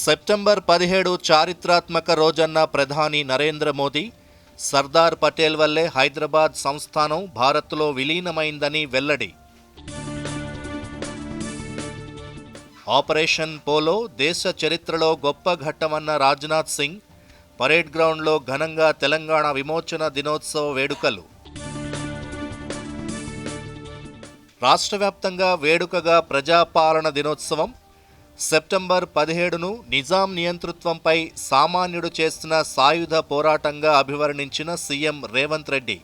September పదిహేడు చారిత్రాత్మక రోజన్న ప్రధాని నరేంద్ర మోదీ సర్దార్ పటేల్ వల్లే హైదరాబాద్ సంస్థానం భారత్లో విలీనమైందని వెల్లడి. ఆపరేషన్ పోలో దేశ చరిత్రలో గొప్ప ఘట్టమన్న రాజ్నాథ్ సింగ్ పరేడ్ గ్రౌండ్లో ఘనంగా తెలంగాణ విమోచన దినోత్సవ వేడుకలు. రాష్ట్ర వ్యాప్తంగా వేడుకగా ప్రజాపాలన దినోత్సవం సెప్టెంబర్ పదిహేడును నిజాం నియంతృత్వంపై సామాన్యుడు చేస్తున్న సాయుధ పోరాటంగా అభివర్ణించిన సీఎం రేవంత్ రెడ్డి.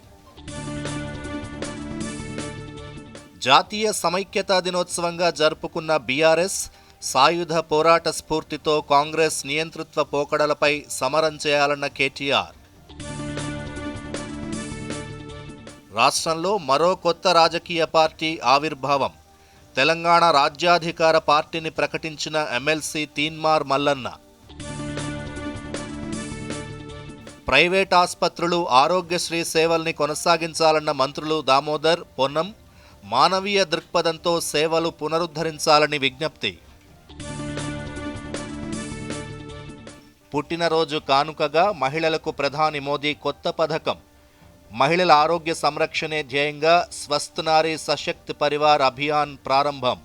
జాతీయ సమైక్యతా దినోత్సవంగా జరుపుకున్న బీఆర్ఎస్ సాయుధ పోరాట స్ఫూర్తితో కాంగ్రెస్ నియంతృత్వ పోకడలపై సమరం చేయాలన్న కేటీఆర్. రాష్ట్రంలో మరో కొత్త రాజకీయ పార్టీ ఆవిర్భావం. తెలంగాణ రాజ్యాధికార పార్టీని ప్రకటించిన ఎమ్మెల్సీ తీన్మార్ మల్లన్న. ప్రైవేట్ ఆసుపత్రులు ఆరోగ్యశ్రీ సేవల్ని కొనసాగించాలన్న మంత్రులు దామోదర్ పొన్నం మానవీయ దృక్పథంతో సేవలు పునరుద్ధరించాలని విజ్ఞప్తి. పుట్టినరోజు కానుకగా మహిళలకు ప్రధాని మోదీ కొత్త పథకం. మహిళల ఆరోగ్య సంరక్షణే ధ్యేయంగా స్వస్థ్ నారీ సశక్త్ పరివార్ అభియాన్ ప్రారంభం